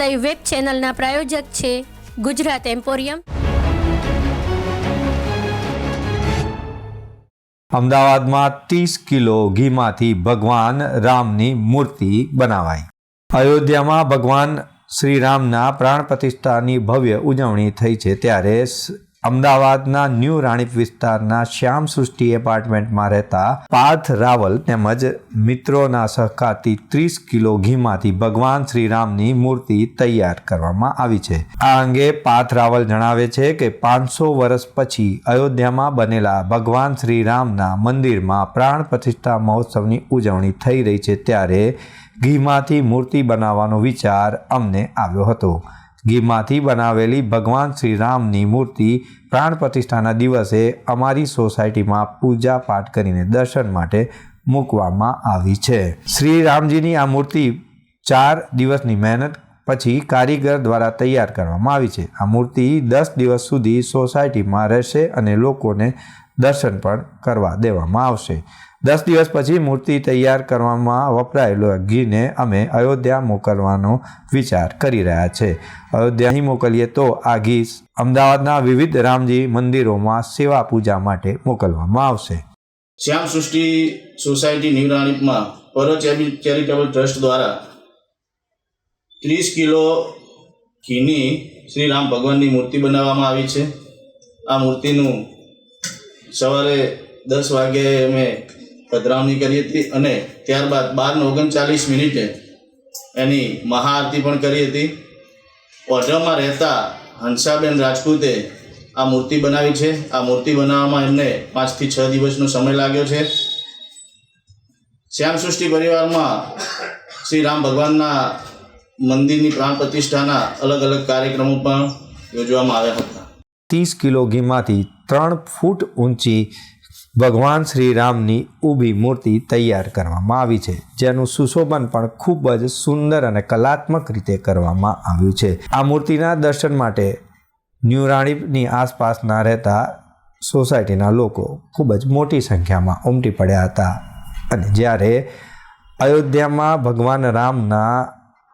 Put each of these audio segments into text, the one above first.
Live web ચેનલના પ્રાયોજક છે Gujarat emporium અમદાવાદમાં ત્રીસ કિલો ઘીમાંથી ભગવાન રામની મૂર્તિ બનાવાઈ. અયોધ્યામાં ભગવાન શ્રી રામના પ્રાણ પ્રતિષ્ઠાની ભવ્ય ઉજવણી થઈ છે ત્યારે અમદાવાદના ન્યૂ રાણીપ વિસ્તારના શ્યામ સૃષ્ટિ એપાર્ટમેન્ટમાં રહેતા પાર્થ રાવલ તેમજ મિત્રોના સહકારથી ત્રીસ કિલો ઘીમાંથી ભગવાન શ્રી રામની મૂર્તિ તૈયાર કરવામાં આવી છે. આ અંગે પાર્થ રાવલ જણાવે છે કે પાંચસો વર્ષ પછી અયોધ્યામાં બનેલા ભગવાન શ્રી રામના મંદિરમાં પ્રાણ પ્રતિષ્ઠા મહોત્સવની ઉજવણી થઈ રહી છે ત્યારે ઘીમાંથી મૂર્તિ બનાવવાનો વિચાર અમને આવ્યો હતો. ઘીમાંથી બનાવેલી ભગવાન શ્રી રામની મૂર્તિ પ્રાણ પ્રતિષ્ઠાના દિવસે અમારી સોસાયટીમાં પૂજા પાઠ કરીને દર્શન માટે મૂકવામાં આવી છે. શ્રી રામજીની આ મૂર્તિ ચાર દિવસની મહેનત પછી કારીગર દ્વારા તૈયાર કરવામાં આવી છે. આ મૂર્તિ દસ દિવસ સુધી સોસાયટીમાં રહેશે અને લોકોને દર્શન પણ કરવા દેવામાં આવશે. દસ દિવસ પછી મૂર્તિ તૈયાર કરવામાં વપરાયેલો ઘીને અમે અયોધ્યા મોકલવાનો વિચાર કરી રહ્યા છે. અયોધ્યા નહીં મોકલીએ તો આ ઘી અમદાવાદના વિવિધ રામજી મંદિરોમાં સેવા પૂજા માટે મોકલવામાં આવશે. શ્યામ સૃષ્ટિ સોસાયટી ન્યૂ રાણીપમાં ચેરિટેબલ ટ્રસ્ટ દ્વારા ત્રીસ કિલો ઘીની શ્રી રામ ભગવાનની મૂર્તિ બનાવવામાં આવી છે. આ મૂર્તિનું સવારે દસ વાગ્યે અમે પધરાવણી કરી હતી અને ત્યારબાદ બાર ઓગણચાલીસ મિનિટે એની મહાઆરતી પણ કરી હતી. ઓઢવમાં રહેતા હંસાબેન રાજપૂતે આ મૂર્તિ બનાવી છે. આ મૂર્તિ બનાવવામાં એમને પાંચથી છ દિવસનો સમય લાગ્યો છે. શ્યામ સૃષ્ટિ પરિવારમાં શ્રી રામ ભગવાનના મંદિરની પ્રાણ પ્રતિષ્ઠાના અલગ અલગ કાર્યક્રમો પણ યોજવામાં આવ્યા હતા. ત્રીસ કિલો ઘીમાંથી ત્રણ ફૂટ ઊંચી ભગવાન શ્રી રામની ઊભી મૂર્તિ તૈયાર કરવામાં આવી છે, જેનું સુશોભન પણ ખૂબ જ સુંદર અને કલાત્મક રીતે કરવામાં આવ્યું છે. આ મૂર્તિના દર્શન માટે ન્યુરાણીની આસપાસના રહેતા સોસાયટીના લોકો ખૂબ જ મોટી સંખ્યામાં ઉમટી પડ્યા હતા અને જ્યારે અયોધ્યામાં ભગવાન રામના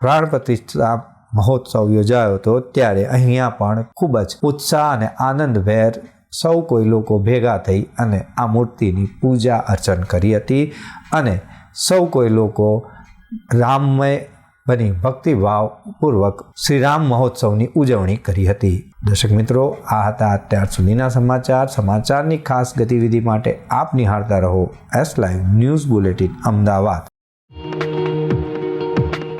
પ્રાણ પ્રતિષ્ઠા મહોત્સવ યોજાયો હતો ત્યારે અહીંયા પણ ખૂબ જ ઉત્સાહ અને આનંદભેર સૌ કોઈ લોકો ભેગા થઈ અને આ મૂર્તિની પૂજા અર્ચન કરી હતી અને સૌ કોઈ લોકો રામમય બની ભક્તિભાવપૂર્વક શ્રીરામ મહોત્સવની ઉજવણી કરી હતી. દર્શક મિત્રો, આ હતા અત્યાર સુધીના સમાચાર. સમાચારની ખાસ ગતિવિધિ માટે આપ નિહાળતા રહો. S live news bulletin Ahmedabad.